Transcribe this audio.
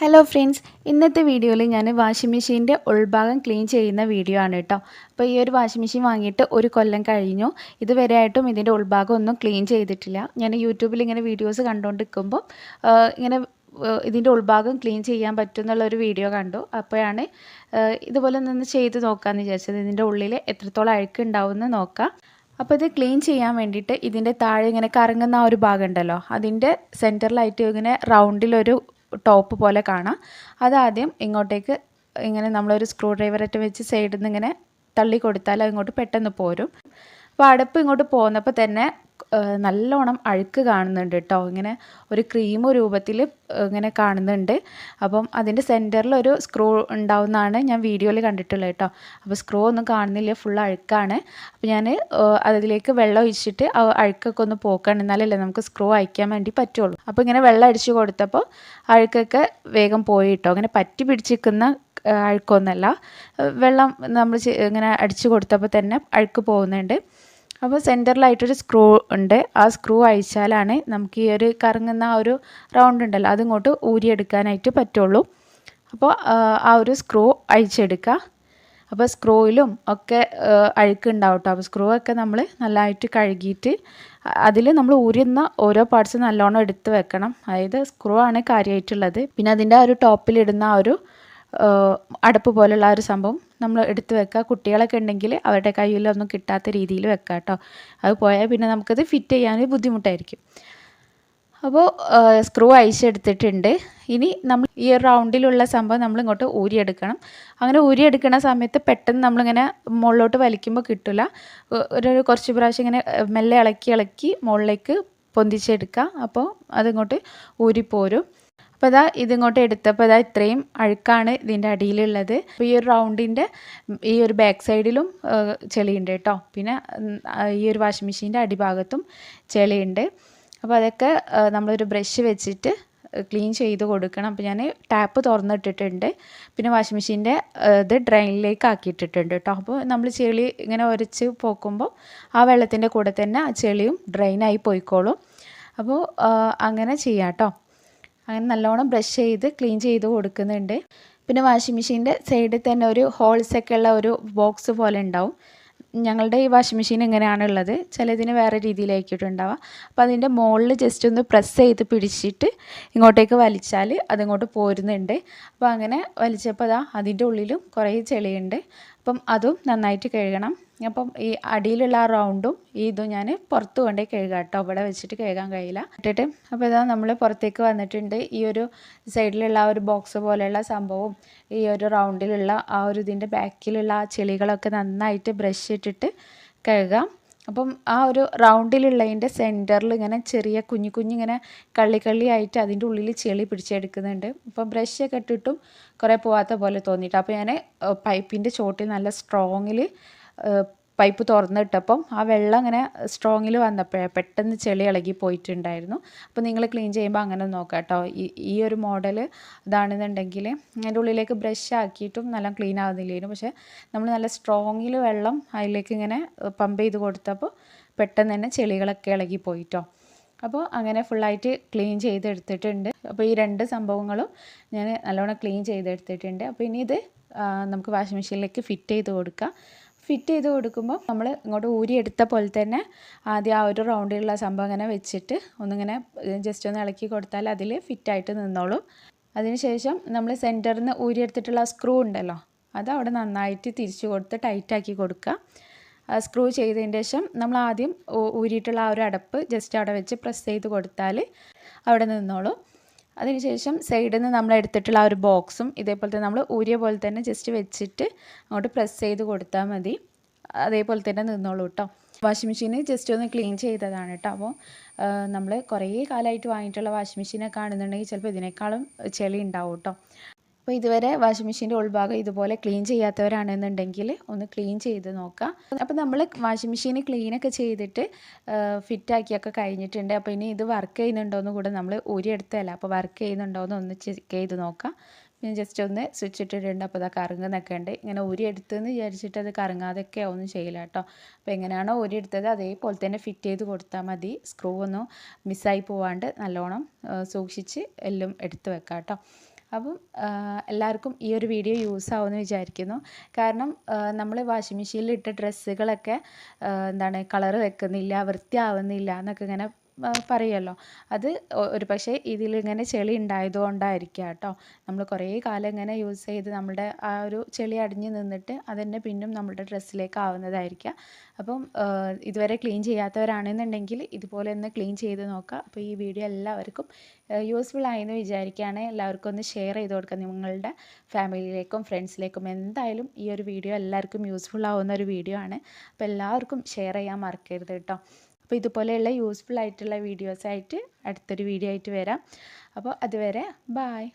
Hello friends ഇന്നത്തെ വീഡിയോയിൽ ഞാൻ വാഷിംഗ് മെഷീന്റെ ഉൾഭാഗം ക്ലീൻ ചെയ്യുന്ന വീഡിയോ ആണ് കേട്ടോ. അപ്പോൾ ഈ ഒരു വാഷിംഗ് മെഷീൻ വാങ്ങിയിട്ട് ഒരു കൊല്ലം കഴിഞ്ഞു. ഇതുവരെ ആയിട്ടും ഇതിന്റെ ഉൾഭാഗം ഒന്നും ക്ലീൻ ചെയ്തിട്ടില്ല. ഞാൻ യൂട്യൂബിൽ ഇങ്ങനെ വീഡിയോസ് കണ്ടുകൊണ്ടിരിക്കുമ്പോൾ ഇങ്ങനെ ഇതിന്റെ ഉൾഭാഗം ക്ലീൻ ചെയ്യാൻ പറ്റും എന്നുള്ളൊരു വീഡിയോ കണ്ടു. അപ്പോഴാണ് ഇതുപോലെ നിന്ന് ചെയ്ത് നോക്കാമെന്ന് വിചാരിച്ചത്. ഇതിന്റെ ഉള്ളിൽ എത്രത്തോളം അഴുക്ക് ഉണ്ടാവുമെന്ന് നോക്കാം. അപ്പോൾ ഇത് ക്ലീൻ ചെയ്യാൻ വേണ്ടിയിട്ട് ഇതിന്റെ താഴെ ഇങ്ങനെ കറങ്ങുന്ന ആ ഒരു ഭാഗം ഉണ്ടല്ലോ അതിന്റെ സെന്ററിലായിട്ട് ഇങ്ങനെ റൗണ്ടിലൊരു ടോപ്പ് പോലെ കാണാം. അതാദ്യം ഇങ്ങോട്ടേക്ക് ഇങ്ങനെ നമ്മളൊരു സ്ക്രൂ ഡ്രൈവറായിട്ട് വെച്ച് സൈഡിൽ നിന്ന് ഇങ്ങനെ തള്ളി കൊടുത്താൽ ഇങ്ങോട്ട് പെട്ടെന്ന് പോരും. അപ്പോൾ അടപ്പ് ഇങ്ങോട്ട് പോന്നപ്പോൾ തന്നെ നല്ലോണം അഴുക്ക് കാണുന്നുണ്ട് കേട്ടോ ഇങ്ങനെ ഒരു ക്രീം രൂപത്തിൽ ഇങ്ങനെ കാണുന്നുണ്ട്. അപ്പം അതിന്റെ സെന്ററിൽ ഒരു സ്ക്രൂ ഉണ്ടാവുന്നതാണ് ഞാൻ വീഡിയോയിൽ കണ്ടിട്ടുള്ളത് കേട്ടോ അപ്പോൾ സ്ക്രൂ ഒന്നും കാണുന്നില്ല ഫുൾ അഴുക്കാണ്. അപ്പോൾ ഞാൻ അതിലേക്ക് വെള്ളം ഒഴിച്ചിട്ട് അഴുക്കൊക്കെ ഒന്ന് പോക്കാണ്. എന്നാലല്ലേ നമുക്ക് സ്ക്രൂ അയക്കാൻ വേണ്ടി പറ്റുള്ളൂ. അപ്പോൾ ഇങ്ങനെ വെള്ളം അടിച്ചു കൊടുത്തപ്പോൾ അഴുക്കൊക്കെ വേഗം പോയി കേട്ടോ അങ്ങനെ പറ്റി പിടിച്ചിരിക്കുന്ന അഴുക്കൊന്നല്ല. വെള്ളം നമ്മൾ ഇങ്ങനെ അടിച്ചു കൊടുത്തപ്പോൾ തന്നെ അഴുക്ക് പോകുന്നുണ്ട്. അപ്പോൾ സെന്ററിലായിട്ടൊരു സ്ക്രൂ ഉണ്ട്. ആ സ്ക്രൂ അഴിച്ചാലാണ് നമുക്ക് ഈ ഒരു കറങ്ങുന്ന ആ ഒരു റൗണ്ട് ഉണ്ടല്ലോ അതിങ്ങോട്ട് ഊരിയെടുക്കാനായിട്ട് പറ്റുള്ളൂ. അപ്പോൾ ആ, ഒരു സ്ക്രൂ അഴിച്ചെടുക്കുക അപ്പോൾ സ്ക്രൂയിലും ഒക്കെ അഴുക്കുണ്ടാവും അപ്പോൾ സ്ക്രൂ ഒക്കെ നമ്മൾ നല്ലതായിട്ട് കഴുകിയിട്ട് അതിൽ നമ്മൾ ഊരുന്ന ഓരോ പാർട്സ് നല്ലോണം എടുത്ത് വെക്കണം. അതായത് സ്ക്രൂ ആണ് കാര്യമായിട്ടുള്ളത് പിന്നെ അതിന്റെ ആ ഒരു ടോപ്പിലിടുന്ന ആ ഒരു അടപ്പ് പോലുള്ള ഒരു സംഭവം നമ്മൾ എടുത്ത് വെക്കുക. കുട്ടികളൊക്കെ ഉണ്ടെങ്കിൽ അവരുടെ കയ്യിലൊന്നും കിട്ടാത്ത രീതിയിൽ വെക്കുക കേട്ടോ. അത് പോയാൽ പിന്നെ നമുക്കത് ഫിറ്റ് ചെയ്യാൻ ബുദ്ധിമുട്ടായിരിക്കും. അപ്പോൾ സ്ക്രൂ അയച്ചെടുത്തിട്ടുണ്ട് ഇനി നമ്മൾ ഈ റൗണ്ടിലുള്ള സംഭവം നമ്മൾ ഇങ്ങോട്ട് ഊരിയെടുക്കണം. അങ്ങനെ ഊരിയെടുക്കുന്ന സമയത്ത് പെട്ടെന്ന് നമ്മളിങ്ങനെ മുകളിലോട്ട് വലിക്കുമ്പോൾ കിട്ടില്ല ഒരു കുറച്ച് പ്രാവശ്യം ഇങ്ങനെ മെല്ലെ ഇളക്കി ഇളക്കി മുകളിലേക്ക് പൊന്തിച്ചെടുക്കുക. അപ്പോൾ അതിങ്ങോട്ട് ഊരിപ്പോരും. അപ്പോൾ അതാ ഇതിങ്ങോട്ട് എടുത്തപ്പോൾ അതാ ഇത്രയും അഴുക്കാണ് ഇതിന്റെ അടിയിലുള്ളത്. അപ്പോൾ ഈ ഒരു റൗണ്ടിന്റെ ഈ ഒരു ബാക്ക് സൈഡിലും ചെളിയുണ്ട് കേട്ടോ. പിന്നെ ഈ ഒരു വാഷിംഗ് മെഷീന്റെ അടിഭാഗത്തും ചെളിയുണ്ട്. അപ്പോൾ അതൊക്കെ നമ്മളൊരു ബ്രഷ് വെച്ചിട്ട് ക്ലീൻ ചെയ്ത് കൊടുക്കണം. അപ്പോൾ ഞാൻ ടാപ്പ് തുറന്നിട്ടിട്ടുണ്ട്. പിന്നെ വാഷിംഗ് മെഷീന്റെ ഇത് ഡ്രെയിനിലേക്ക് ആക്കിയിട്ടിട്ടുണ്ട് കേട്ടോ. അപ്പോൾ നമ്മൾ ചെളി ഇങ്ങനെ ഉരച്ച് പോക്കുമ്പോൾ ആ വെള്ളത്തിന്റെ കൂടെ തന്നെ ആ ചെളിയും ഡ്രെയിനായി പോയിക്കോളും. അപ്പോൾ അങ്ങനെ ചെയ്യാം കേട്ടോ. അങ്ങനെ നല്ലോണം ബ്രഷ് ചെയ്ത് ക്ലീൻ ചെയ്ത് കൊടുക്കുന്നുണ്ട്. പിന്നെ വാഷിംഗ് മെഷീന്റെ സൈഡിൽ തന്നെ ഒരു ഹോൾസൊക്കെ ഉള്ള ഒരു ബോക്സ് പോലെ ഉണ്ടാവും. ഞങ്ങളുടെ ഈ വാഷിംഗ് മെഷീൻ ഇങ്ങനെയാണുള്ളത് ചിലതിന് വേറെ രീതിയിലാക്കിയിട്ടുണ്ടാവുക അപ്പോൾ അതിന്റെ മുകളിൽ ജസ്റ്റ് ഒന്ന് പ്രസ് ചെയ്ത് പിടിച്ചിട്ട് ഇങ്ങോട്ടേക്ക് വലിച്ചാൽ അതിങ്ങോട്ട് പോരുന്നുണ്ട്. അപ്പോൾ അങ്ങനെ വലിച്ചപ്പോൾ അതാ അതിന്റെ ഉള്ളിലും കുറേ ചെളിയുണ്ട്. അപ്പം അതും നന്നായിട്ട് കഴുകണം. അപ്പം ഈ അടിയിലുള്ള ആ റൗണ്ടും ഇതും ഞാൻ പുറത്ത് കൊണ്ടേ കഴുകാം കേട്ടോ. ഇവിടെ വെച്ചിട്ട് കഴുകാൻ കഴിയില്ല. ഇട്ടിട്ട് അപ്പോൾ ഇതാ നമ്മൾ പുറത്തേക്ക് വന്നിട്ടുണ്ട്. ഈ ഒരു സൈഡിലുള്ള ആ ഒരു ബോക്സ് പോലെയുള്ള സംഭവം ഈ ഒരു റൗണ്ടിലുള്ള ആ ഒരു ഇതിന്റെ ബാക്കിലുള്ള ആ ചെളികളൊക്കെ നന്നായിട്ട് ബ്രഷ് ഇട്ടിട്ട് കഴുകാം. അപ്പം ആ ഒരു റൗണ്ടിലുള്ളതിന്റെ സെന്ററിൽ ഇങ്ങനെ ചെറിയ കുഞ്ഞു കുഞ്ഞിങ്ങനെ കള്ളി കള്ളി ആയിട്ട് അതിന്റെ ഉള്ളിൽ ചെളി പിടിച്ചെടുക്കുന്നുണ്ട്. അപ്പം ബ്രഷൊക്കെ ഇട്ടിട്ടും കുറേ പോവാത്ത പോലെ തോന്നിയിട്ട് അപ്പോൾ ഞാൻ പൈപ്പിന്റെ ചോട്ടിൽ നല്ല സ്ട്രോങ്ങിൽ പൈപ്പ് തുറന്നിട്ടപ്പം ആ വെള്ളം അങ്ങനെ സ്ട്രോങ്ങിൽ വന്നപ്പോഴേ പെട്ടെന്ന് ചെളി ഇളകി പോയിട്ടുണ്ടായിരുന്നു. അപ്പോൾ നിങ്ങൾ ക്ലീൻ ചെയ്യുമ്പോൾ അങ്ങനെ നോക്കാം കേട്ടോ ഈ ഒരു മോഡൽ ഇതാണെന്നുണ്ടെങ്കിൽ അതിന്റെ ഉള്ളിലേക്ക് ബ്രഷ് ആക്കിയിട്ടും നല്ല ക്ലീൻ ആവുന്നില്ലായിരുന്നു പക്ഷേ നമ്മൾ നല്ല സ്ട്രോങ്ങിൽ വെള്ളം അതിലേക്ക് ഇങ്ങനെ പമ്പ് ചെയ്ത് കൊടുത്തപ്പോൾ പെട്ടെന്ന് തന്നെ ചെളികളൊക്കെ ഇളകി പോയിട്ടോ അപ്പോൾ അങ്ങനെ ഫുള്ളായിട്ട് ക്ലീൻ ചെയ്തെടുത്തിട്ടുണ്ട്. അപ്പോൾ ഈ രണ്ട് സംഭവങ്ങളും ഞാൻ നല്ലോണം ക്ലീൻ ചെയ്തെടുത്തിട്ടുണ്ട്. അപ്പോൾ ഇനി ഇത് നമുക്ക് വാഷിംഗ് മെഷീനിലേക്ക് ഫിറ്റ് ചെയ്ത് കൊടുക്കാം. ഫിറ്റ് ചെയ്ത് കൊടുക്കുമ്പോൾ നമ്മൾ ഇങ്ങോട്ട് ഊരിയെടുത്ത പോലെ തന്നെ ആദ്യം ആ ഒരു റൗണ്ടിലുള്ള സംഭവം ഇങ്ങനെ വെച്ചിട്ട് ഒന്നിങ്ങനെ ജസ്റ്റ് ഒന്ന് ഇളക്കി കൊടുത്താൽ അതിൽ ഫിറ്റായിട്ട് നിന്നോളും. അതിനുശേഷം നമ്മൾ സെന്ററിൽ നിന്ന് ഊരിയെടുത്തിട്ടുള്ള സ്ക്രൂ ഉണ്ടല്ലോ അത് അവിടെ നന്നായിട്ട് തിരിച്ചു കൊടുത്ത് ടൈറ്റാക്കി കൊടുക്കുക. സ്ക്രൂ ചെയ്തതിന് ശേഷം നമ്മൾ ആദ്യം ഊരിയിട്ടുള്ള ആ ഒരു അടപ്പ് ജസ്റ്റ് അവിടെ വെച്ച് പ്രസ് ചെയ്ത് കൊടുത്താൽ അവിടെ നിന്നോളും. അതിനുശേഷം സൈഡിൽ നിന്ന് നമ്മൾ എടുത്തിട്ടുള്ള ആ ഒരു ബോക്സും ഇതേപോലെ തന്നെ നമ്മൾ ഊരിയ പോലെ തന്നെ ജസ്റ്റ് വെച്ചിട്ട് അങ്ങോട്ട് പ്രസ് ചെയ്ത് കൊടുത്താൽ മതി. അതേപോലെ തന്നെ നിന്നോളൂ കേട്ടോ വാഷിംഗ് മെഷീൻ ജസ്റ്റ് ഒന്ന് ക്ലീൻ ചെയ്തതാണ് കേട്ടോ അപ്പോൾ നമ്മൾ കുറേ കാലമായിട്ട് വാങ്ങിയിട്ടുള്ള വാഷിംഗ് മെഷീനൊക്കെ ആണെന്നുണ്ടെങ്കിൽ ചിലപ്പോൾ ഇതിനേക്കാളും ചെളി ഉണ്ടാവും കേട്ടോ അപ്പോൾ ഇതുവരെ വാഷിംഗ് മെഷീന്റെ ഉൾഭാഗം ഇതുപോലെ ക്ലീൻ ചെയ്യാത്തവരാണെന്നുണ്ടെങ്കിൽ ഒന്ന് ക്ലീൻ ചെയ്ത് നോക്കാം. അപ്പോൾ നമ്മൾ വാഷിംഗ് മെഷീൻ ക്ലീനൊക്കെ ചെയ്തിട്ട് ഫിറ്റാക്കിയൊക്കെ കഴിഞ്ഞിട്ടുണ്ട്. അപ്പോൾ ഇനി ഇത് വർക്ക് ചെയ്യുന്നുണ്ടോയെന്ന് കൂടെ നമ്മൾ ഊരിയെടുത്തതല്ല? അപ്പോൾ വർക്ക് ചെയ്യുന്നുണ്ടോയെന്ന് ഒന്ന് ചെക്ക് ചെയ്ത് നോക്കാം. പിന്നെ ജസ്റ്റ് ഒന്ന് സ്വിച്ച് ഇട്ടിട്ടുണ്ട്. അപ്പോൾ അത് കറങ്ങുന്നൊക്കെ ഇങ്ങനെ ഇങ്ങനെ എടുത്തെന്ന് വിചാരിച്ചിട്ട് അത് കറങ്ങാതൊക്കെ ഒന്നും ചെയ്യില്ല കേട്ടോ അപ്പോൾ എങ്ങനെയാണോ എടുത്തത് അതേപോലെ തന്നെ ഫിറ്റ് ചെയ്ത് കൊടുത്താൽ മതി. സ്ക്രൂ ഒന്നും മിസ്സായി പോവാണ്ട് നല്ലോണം സൂക്ഷിച്ച് എല്ലാം എടുത്ത് വെക്കാം കേട്ടോ അപ്പം എല്ലാവർക്കും ഈ ഒരു വീഡിയോ യൂസ് ആവുമെന്ന് വിചാരിക്കുന്നു. കാരണം നമ്മൾ വാഷിംഗ് മെഷീനിൽ ഇട്ട ഡ്രസ്സുകളൊക്കെ എന്താണ് കളറ് വെക്കുന്നില്ല വൃത്തിയാവുന്നില്ല എന്നൊക്കെ ഇങ്ങനെ പറയുമല്ലോ അത് ഒരു പക്ഷേ ഇതിലിങ്ങനെ ചെളി ഉണ്ടായതുകൊണ്ടായിരിക്കാം കേട്ടോ. നമ്മൾ കുറേ കാലം ഇങ്ങനെ യൂസ് ചെയ്ത് നമ്മുടെ ആ ഒരു ചെളി അടിഞ്ഞു നിന്നിട്ട് അതന്നെ പിന്നും നമ്മുടെ ഡ്രസ്സിലേക്ക് ആവുന്നതായിരിക്കാം. അപ്പം ഇതുവരെ ക്ലീൻ ചെയ്യാത്തവരാണെന്നുണ്ടെങ്കിൽ ഇതുപോലെ ഒന്ന് ക്ലീൻ ചെയ്ത് നോക്കുക. അപ്പോൾ ഈ വീഡിയോ എല്ലാവർക്കും യൂസ്ഫുൾ ആയെന്ന് വിചാരിക്കുകയാണ്. എല്ലാവർക്കും ഒന്ന് ഷെയർ ചെയ്ത് കൊടുക്കുക. നിങ്ങളുടെ ഫാമിലിയിലേക്കും ഫ്രണ്ട്സിലേക്കും എന്തായാലും ഈ ഒരു വീഡിയോ എല്ലാവർക്കും യൂസ്ഫുൾ ആവുന്ന ഒരു വീഡിയോ ആണ്. അപ്പോൾ എല്ലാവർക്കും ഷെയർ ചെയ്യാൻ മറക്കരുത് കേട്ടോ. അപ്പോൾ ഇതുപോലെയുള്ള യൂസ്ഫുൾ ആയിട്ടുള്ള വീഡിയോസായിട്ട് അടുത്തൊരു വീഡിയോ ആയിട്ട് വരാം. അപ്പോൾ അതുവരെ ബായ്